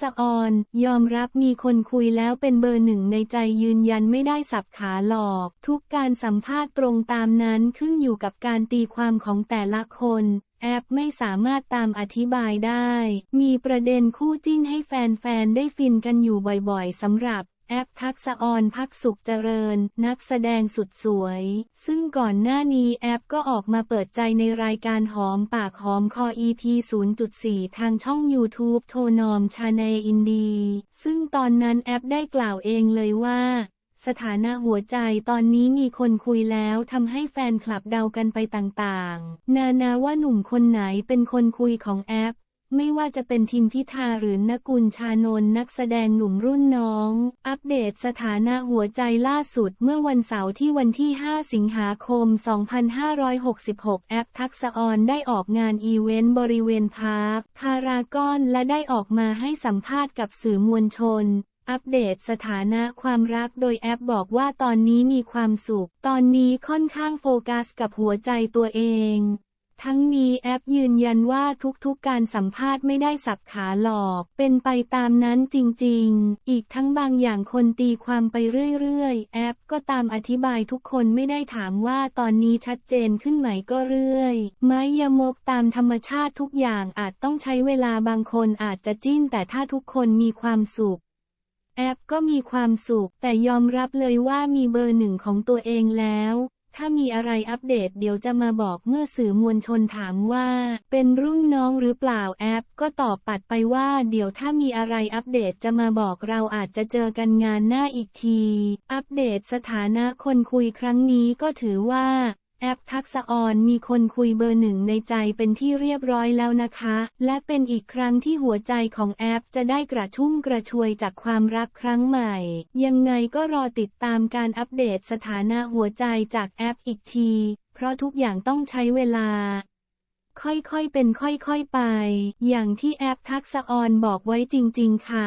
ษออน ยอมรับมีคนคุยแล้วเป็นเบอร์หนึ่งในใจยืนยันไม่ได้สับขาหลอก ทุกการสัมภาษณ์ตรงตามนั้นขึ้นอยู่กับการตีความของแต่ละคนแอปไม่สามารถตามอธิบายได้ มีประเด็นคู่จิ้นให้แฟนๆ ได้ฟินกันอยู่บ่อยๆ สำหรับ แอปทักษออนพักสุขเจริญ นักแสดงสุดสวย ซึ่งก่อนหน้านี้แอปก็ออกมาเปิดใจในรายการหอมปากหอมคอ EP 0.4 ทางช่อง YouTube โทนอมชาแนลอินดี ซึ่งตอนนั้นแอปได้กล่าวเองเลยว่าสถานะหัวใจตอนนี้มีคนคุยแล้วทำให้แฟนคลับเดากันไปต่างๆ นานาว่าหนุ่มคนไหนเป็นคนคุยของแอป ไม่ว่าจะเป็นทิมพิธาหรือนกุลชานนนักแสดงหนุ่มรุ่นน้อง อัปเดตสถานะหัวใจล่าสุดเมื่อวันเสาร์ที่วันที่ 5 สิงหาคม 2566 แอปทักษออนได้ออกงานอีเวนต์บริเวณพาร์คพารากอนและได้ออกมาให้สัมภาษณ์กับสื่อมวลชนอัปเดตสถานะความรักโดยแอปบอกว่าตอนนี้มีความสุข ตอนนี้ค่อนข้างโฟกัสกับหัวใจตัวเอง ทั้งนี้แอปยืนยันว่าทุกๆการสัมภาษณ์ไม่ได้สับขาหลอก เป็นไปตามนั้นจริงๆ อีกทั้งบางอย่างคนตีความไปเรื่อยๆ แอปก็ตามอธิบายทุกคนไม่ได้ถามว่าตอนนี้ชัดเจนขึ้นไหมก็เรื่อยไม้ยมกตามธรรมชาติทุกอย่างอาจต้องใช้เวลาบางคนอาจจะจิ้นแต่ถ้าทุกคนมีความสุขแอปก็มีความสุขแต่ยอมรับเลยว่ามีเบอร์หนึ่งของตัวเองแล้ว ถ้ามีอะไรอัปเดตเดี๋ยวจะมาบอกเมื่อสื่อมวลชนถามว่า เป็นรุ่นน้องหรือเปล่าแอป ก็ตอบปัดไปว่าเดี๋ยวถ้ามีอะไรอัปเดตจะมาบอกเราอาจจะเจอกันงานหน้าอีกที อัปเดตสถานะคนคุยครั้งนี้ก็ถือว่า แอปทักษออนมีคนคุยเบอร์หนึ่งในใจเป็นที่เรียบร้อยแล้วนะคะ และเป็นอีกครั้งที่หัวใจของแอปจะได้กระชุ่มกระชวยจากความรักครั้งใหม่ ยังไงก็รอติดตามการอัปเดตสถานะหัวใจจากแอปอีกที เพราะทุกอย่างต้องใช้เวลา ค่อยๆเป็นค่อยๆไป อย่างที่แอปทักษออนบอกไว้จริง ๆ ค่ะ